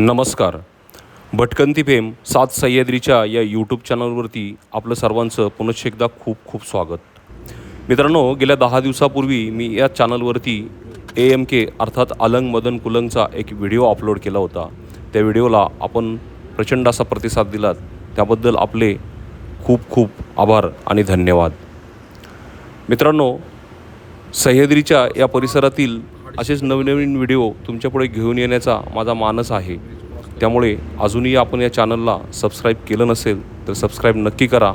नमस्कार. भटकंती फेम सात सह्याद्रीच्या या यूट्यूब चॅनलवरती आपलं सर्वांचं पुनश्च एकदा खूप खूप स्वागत. मित्रांनो गेल्या दहा दिवसापूर्वी मी या चॅनलवरती ए एम के अर्थात अलंग मदन कुलंगचा एक व्हिडिओ अपलोड केला होता. त्या व्हिडिओला आपण प्रचंड असा प्रतिसाद दिलात. त्याबद्दल आपले खूप खूप आभार आणि धन्यवाद. मित्रांनो सह्याद्रीच्या या परिसरातील असेच नवनवीन व्हिडिओ तुमच्यापुढे घेऊन येण्याचा माझा मानस आहे. त्यामुळे अजूनही आपण या चॅनलला सबस्क्राईब केलं नसेल तर सबस्क्राईब नक्की करा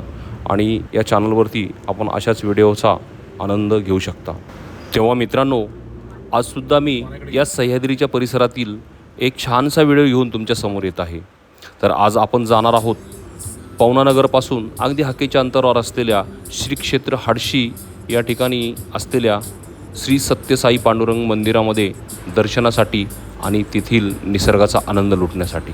आणि या चॅनलवरती आपण अशाच व्हिडिओचा आनंद घेऊ शकता. तेव्हा मित्रांनो आजसुद्धा मी या सह्याद्रीच्या परिसरातील एक छानसा व्हिडिओ घेऊन तुमच्यासमोर येत आहे. तर आज आपण जाणार आहोत पवनानगरपासून अगदी हाकेच्या अंतरावर असलेल्या श्री क्षेत्र हाडशी या ठिकाणी असलेल्या श्री सत्यसाई पांडुरंग मंदिरामध्ये दर्शनासाठी आणि तेथील निसर्गाचा आनंद लुटण्यासाठी.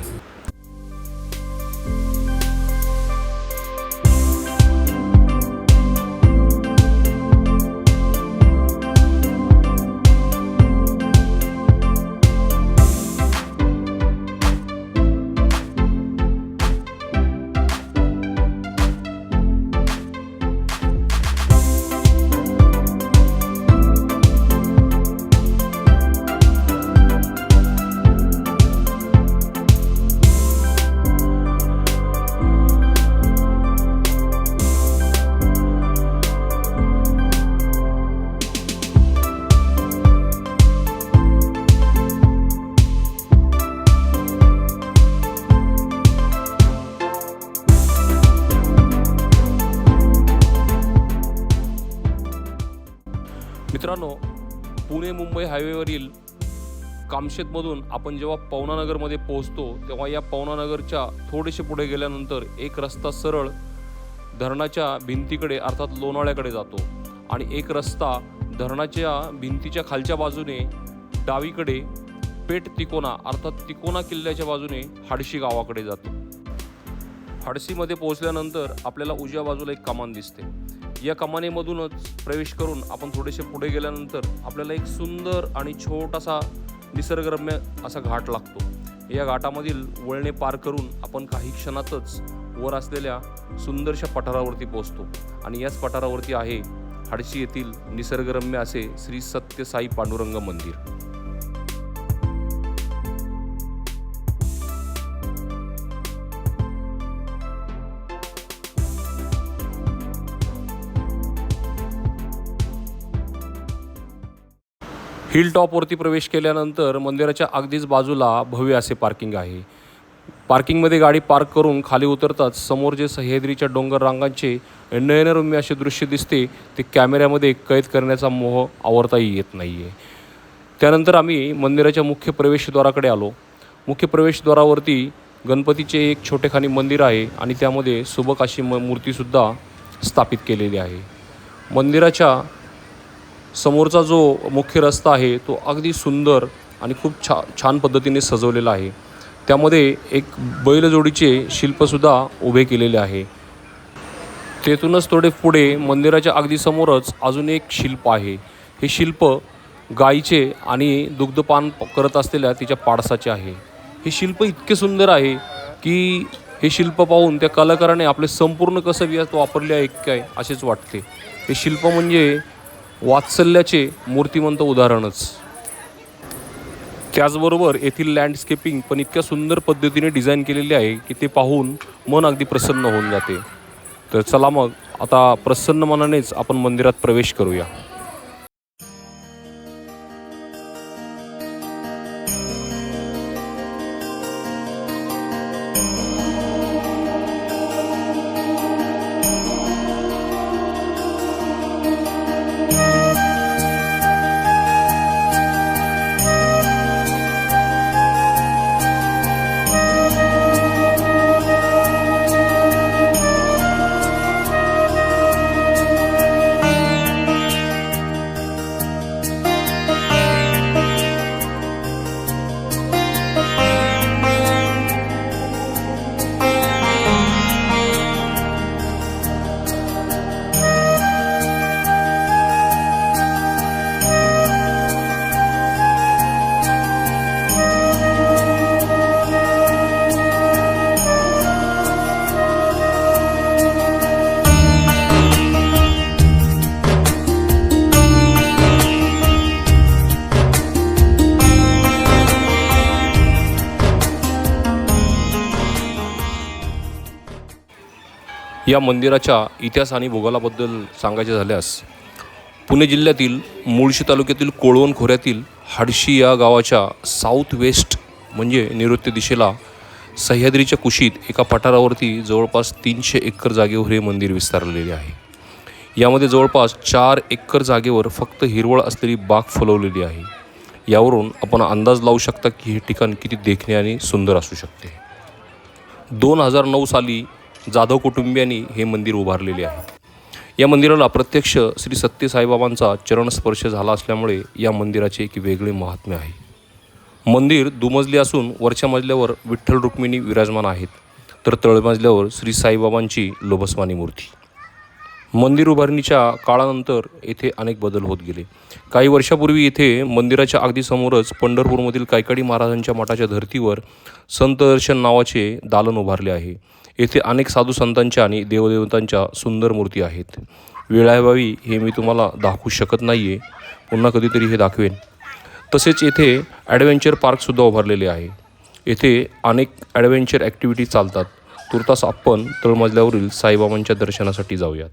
मित्रांनो पुणे मुंबई हायवेवरील कामशेतमधून आपण जेव्हा पवनानगरमध्ये पोहोचतो तेव्हा या पवनानगरच्या थोडेसे पुढे गेल्यानंतर एक रस्ता सरळ धरणाच्या भिंतीकडे अर्थात लोणावळ्याकडे जातो. आणि एक रस्ता धरणाच्या भिंतीच्या खालच्या बाजूने डावीकडे पेट तिकोना अर्थात तिकोना किल्ल्याच्या बाजूने हाडशी गावाकडे जातो. हाडसीमध्ये पोहोचल्यानंतर आपल्याला उजव्या बाजूला एक कमान दिसते. या कमानीमधूनच प्रवेश करून आपण थोडेसे पुढे गेल्यानंतर आपल्याला एक सुंदर आणि छोटासा निसर्गरम्य असा घाट लागतो. या घाटामधील वळणे पार करून आपण काही क्षणातच वर असलेल्या सुंदरशा पठारावरती पोहोचतो. आणि याच पठारावरती आहे हाडशी येथील निसर्गरम्य असे श्री सत्यसाई पांडुरंग मंदिर. हिल टॉपवरती प्रवेश केल्यानंतर मंदिराच्या अगदीच बाजूला भव्य असे पार्किंग आहे. पार्किंगमध्ये गाडी पार्क करून खाली उतरताच समोर जे सह्याद्रीच्या डोंगर रांगांचे नयनरम्य असे दृश्य दिसते ते कॅमेऱ्यामध्ये कैद करण्याचा मोह आवरताही येत नाही आहे त्यानंतर आम्ही मंदिराच्या मुख्य प्रवेशद्वाराकडे आलो. मुख्य प्रवेशद्वारावरती गणपतीचे एक छोटेखानी मंदिर आहे आणि त्यामध्ये सुबक अशी म मूर्तीसुद्धा स्थापित केलेली आहे. मंदिराच्या समोरचा जो मुख्य रस्ता आहे तो अगदी सुंदर आणि खूप छा छान पद्धतीने सजवलेला आहे. त्यामध्ये एक बैलजोडीचे शिल्पसुद्धा उभे केलेले आहे. तेथूनच थोडे पुढे मंदिराच्या अगदी समोरच अजून एक शिल्प आहे. हे शिल्प गायीचे आणि दुग्धपान करत असलेल्या तिच्या पाडसाचे आहे. हे शिल्प इतके सुंदर आहे की हे शिल्प पाहून त्या कलाकाराने आपले संपूर्ण कसं व्यात वापरले आहे काय असेच वाटते. हे शिल्प म्हणजे वात्सल्याचे मूर्तिमंत उदाहरणच. त्याचबरोबर येथील लँडस्केपिंग पण इतक्या सुंदर पद्धतीने डिझाईन केलेले आहे की ते पाहून मन अगदी प्रसन्न होऊन जाते. तर चला मग आता प्रसन्न मनानेच आपण मंदिरात प्रवेश करूया. या मंदिराच्या इतिहास आणि भूगोलाबद्दल सांगायचे झाल्यास पुणे जिल्ह्यातील मुळशी तालुक्यातील कोळवण खोऱ्यातील हाडशी या गावाच्या साऊथ वेस्ट म्हणजे नैऋत्य दिशेला सह्याद्रीच्या कुशीत एका पठारावरती जवळपास तीनशे एकर जागेवर हे मंदिर विस्तारलेले आहे. यामध्ये जवळपास चार एकर जागेवर फक्त हिरवळ असलेली बाग फुलवलेली आहे. यावरून आपण अंदाज लावू शकता की हे ठिकाण किती देखणे आणि सुंदर असू शकते. दोन हजार नऊ साली जाधव कुटुंबियांनी हे मंदिर उभारलेले आहे. या मंदिराला प्रत्यक्ष श्री सत्य साईबाबांचा चरणस्पर्श झाला असल्यामुळे या मंदिराचे एक वेगळे महात्म्य आहे. मंदिर दुमजले असून वरच्या मजल्यावर विठ्ठल रुक्मिणी विराजमान आहेत तर तळमजल्यावर श्री साईबाबांची लोभस्वानी मूर्ती. मंदिर उभारणीच्या काळानंतर येथे अनेक बदल होत गेले. काही वर्षापूर्वी येथे मंदिराच्या अगदी समोरच पंढरपूरमधील कायकाडी महाराजांच्या मठाच्या धर्तीवर संत दर्शन नावाचे दालन उभारले आहे. येथे अनेक साधू संतांच्या आणि देवदेवतांच्या सुंदर मूर्ती आहेत. वेळाभावी हे मी तुम्हाला दाखवू शकत नाही आहे पुन्हा कधीतरी हे दाखवेन. तसेच येथे ॲडव्हेंचर पार्कसुद्धा उभारलेले आहे. येथे अनेक ॲडव्हेंचर ॲक्टिव्हिटी चालतात. तुर्तास आपण तळमजल्यावरील साईबाबांच्या दर्शनासाठी जाऊयात.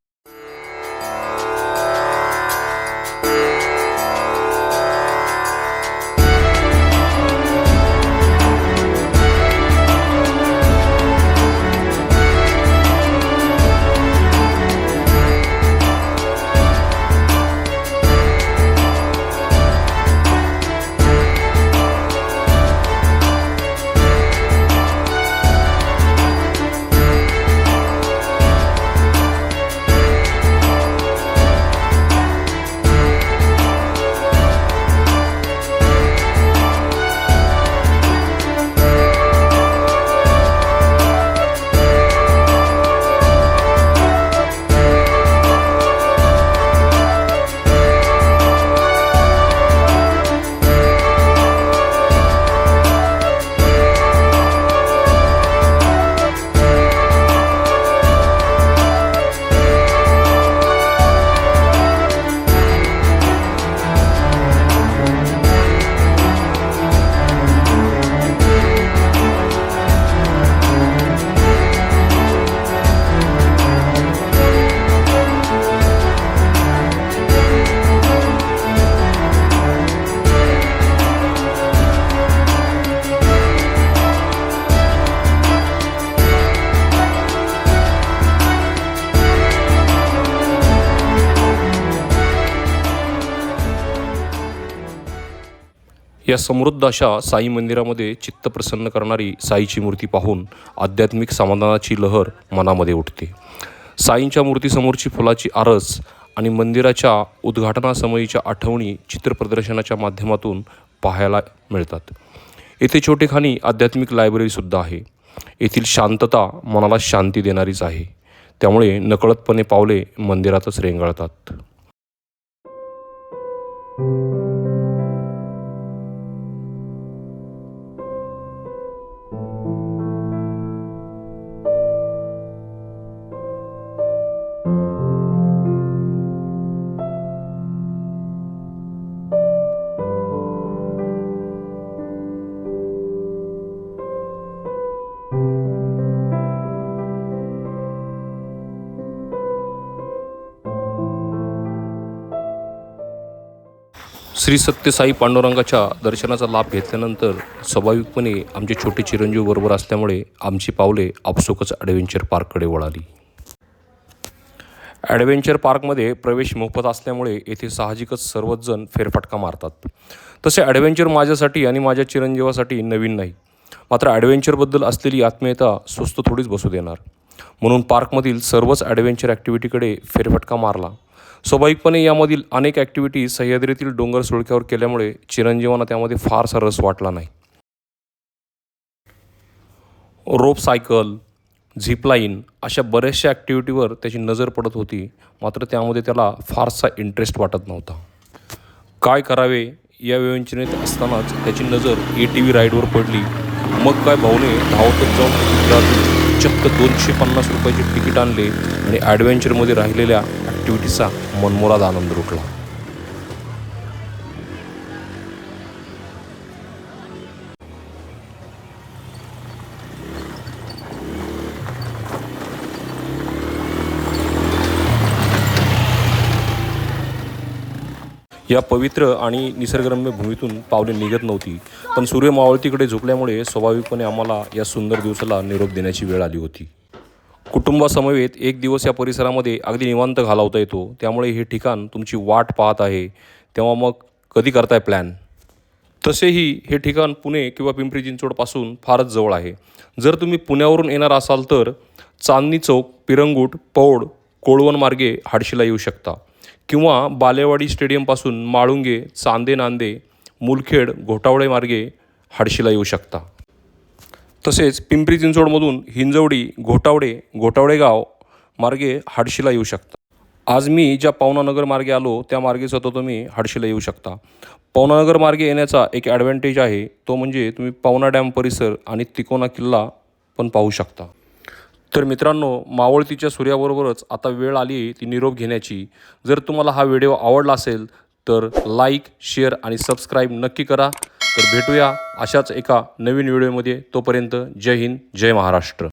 या समृद्ध अशा साई मंदिरामध्ये चित्त प्रसन्न करणारी साईची मूर्ती पाहून आध्यात्मिक समाधानाची लहर मनामध्ये उठते. साईंच्या मूर्तीसमोरची फुलाची आरस आणि मंदिराच्या उद्घाटनासमयीच्या आठवणी चित्रप्रदर्शनाच्या माध्यमातून पाहायला मिळतात. येथे छोटेखानी आध्यात्मिक लायब्ररीसुद्धा आहे. येथील शांतता मनाला शांती देणारीच आहे. त्यामुळे नकळतपणे पावले मंदिरातच रेंगाळतात. श्री सत्यसाई पांडुरंगाच्या दर्शनाचा लाभ घेतल्यानंतर स्वाभाविकपणे आमचे छोटे चिरंजीव बरोबर असल्यामुळे आमची पावले आपसुकच ॲडव्हेंचर पार्ककडे वळाली. ॲडव्हेंचर पार्कमध्ये प्रवेश मोफत असल्यामुळे येथे साहजिकच सर्वच जण फेरफटका मारतात. तसे ॲडव्हेंचर माझ्यासाठी आणि माझ्या चिरंजीवासाठी नवीन नाही. मात्र ॲडव्हेंचरबद्दल असलेली आत्मीयता सुस्त थोडीच बसू देणार. म्हणून पार्कमधील सर्वच ॲडव्हेंचर ॲक्टिव्हिटीकडे फेरफटका मारला. स्वाभाविकपणे यामधील अनेक ॲक्टिव्हिटी सह्याद्रीतील डोंगर सुळक्यावर केल्यामुळे चिरंजीवांना त्यामध्ये फारसा रस वाटला नाही. रोप सायकल झिपलाईन अशा बऱ्याचशा ॲक्टिव्हिटीवर त्याची नजर पडत होती. मात्र त्यामध्ये त्याला फारसा इंटरेस्ट वाटत नव्हता. काय करावे या विवंचनेत असतानाच त्याची नजर ए टी व्ही राईडवर पडली. मग काय भाऊने धावतच जाऊन चक्क दोनशे पन्नास रुपयाचे तिकीट आणले आणि ॲडव्हेंचरमध्ये राहिलेल्या ॲक्टिव्हिटीचा मनमोलाद आनंद लुटला. या पवित्र आणि निसर्गरम्य भूमीतून पावले निघत नव्हती. पण सूर्य मावळतीकडे झुकल्यामुळे स्वाभाविकपणे आम्हाला या सुंदर दिवसाला निरोप देण्याची वेळ आली होती. कुटुंबासमवेत एक दिवस या परिसरामध्ये अगदी निवांत घालवता येतो. त्यामुळे हे ठिकाण तुमची वाट पाहत आहे. तेव्हा मग कधी करताय प्लॅन तसेही हे ठिकाण पुणे किंवा पिंपरी चिंचवडपासून फारच जवळ आहे. जर तुम्ही पुण्यावरून येणार असाल तर चांदणी चौक पिरंगूट पौड कोळवण मार्गे हाडशीला येऊ शकता. किंवा बालेवाडी स्टेडियमपासून माळुंगे चांदे नांदे मुलखेड घोटावळे मार्गे हाडशीला येऊ शकता. तसेच पिंपरी चिंचवडमधून हिंजवडी घोटावडे घोटावडेगाव मार्गे हाडशीला येऊ शकता. आज मी ज्या पवनानगर मार्गे आलो त्या मार्गे सुद्धा तुम्ही हाडशीला येऊ शकता. पवनानगर मार्गे येण्याचा एक ॲडव्हान्टेज आहे तो म्हणजे तुम्ही पवना डॅम परिसर आणि तिकोना किल्ला पण पाहू शकता. तर मित्रांनो मावळतीच्या सूर्याबरोबरच आता वेळ आली आहे ती निरोप घेण्याची. जर तुम्हाला हा व्हिडिओ आवडला असेल तर लाईक शेअर आणि सबस्क्राईब नक्की करा. तर भेटूया अशाच एका नवीन व्हिडिओमध्ये. तोपर्यंत जय हिंद जय महाराष्ट्र.